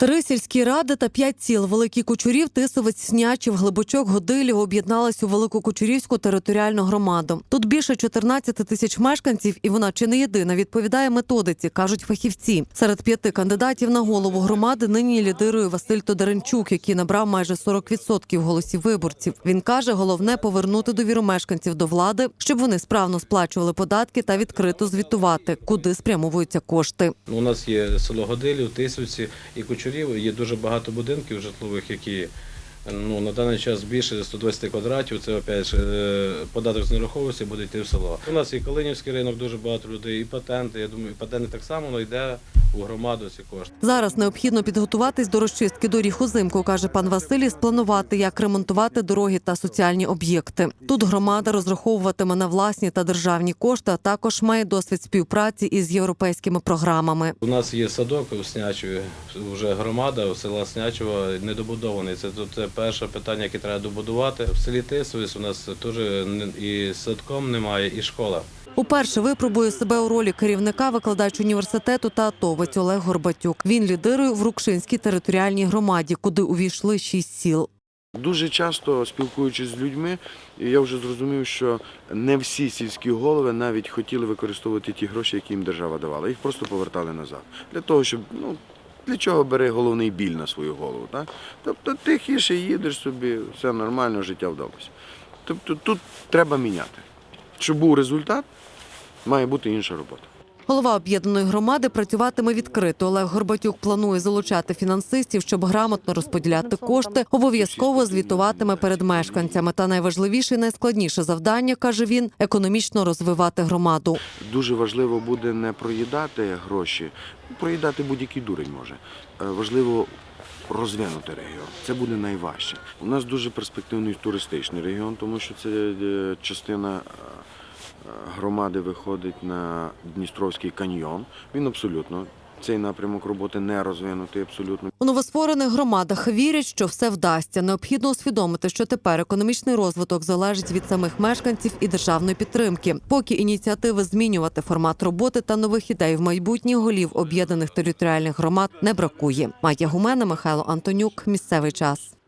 Три сільські ради та п'ять сіл Великий Кучурів, Тисовець, Снячів, Глибочок, Годилів об'єднались у Велику Кучурівську територіальну громаду. Тут більше 14 тисяч мешканців, і вона чи не єдина відповідає методиці, кажуть фахівці. Серед п'яти кандидатів на голову громади нині лідирує Василь Тодоренчук, який набрав майже 40% голосів виборців. Він каже, головне повернути довіру мешканців до влади, щоб вони справно сплачували податки та відкрито звітувати, куди спрямовуються кошти. У нас є село Годилів, Тисовці і Кучурів. Є дуже багато будинків житлових, які ну, на даний час більше 120 квадратів. Це опять же, податок з нерухомості буде йти в село. У нас і Калинівський ринок, дуже багато людей, і патенти. Я думаю, і патенти так само але йде у громаду ці кошти. Зараз необхідно підготуватись до розчистки доріг узимку, каже пан Василій, спланувати, як ремонтувати дороги та соціальні об'єкти. Тут громада розраховуватиме на власні та державні кошти, а також має досвід співпраці із європейськими програмами. У нас є садок у Снячеві, вже громада села Снячева недобудований. Це тут це перше питання, яке треба добудувати. В селі Тисовець у нас теж не- і садком немає, і школа. Уперше випробує себе у ролі керівника викладач університету та атовець Олег Горбатюк. Він лідирує в Рукшинській територіальній громаді, куди увійшли шість сіл. Дуже часто спілкуючись з людьми, я вже зрозумів, що не всі сільські голови навіть хотіли використовувати ті гроші, які їм держава давала. Їх просто повертали назад. Для того, щоб ну для чого бери головний біль на свою голову. Так? Тобто тихіше їдеш собі, все нормально, життя вдалося. Тобто тут треба міняти. Щоб був результат, має бути інша робота. Голова об'єднаної громади працюватиме відкрито. Олег Горбатюк планує залучати фінансистів, щоб грамотно розподіляти кошти. Обов'язково звітуватиме перед мешканцями. Та найважливіше і найскладніше завдання каже він економічно розвивати громаду. Дуже важливо буде не проїдати гроші, проїдати будь-який дурень може. Е, Важливо розвинути регіон. Це буде найважче. У нас дуже перспективний туристичний регіон, тому що це е, частина е, громади виходить на Дністровський каньйон. Він абсолютно. Цей напрямок роботи не розвинутий абсолютно. У новостворених громадах вірять, що все вдасться. Необхідно усвідомити, що тепер економічний розвиток залежить від самих мешканців і державної підтримки. Поки ініціативи змінювати формат роботи та нових ідей в майбутніх голів об'єднаних територіальних громад не бракує. Майя Гумена, Михайло Антонюк. Місцевий час.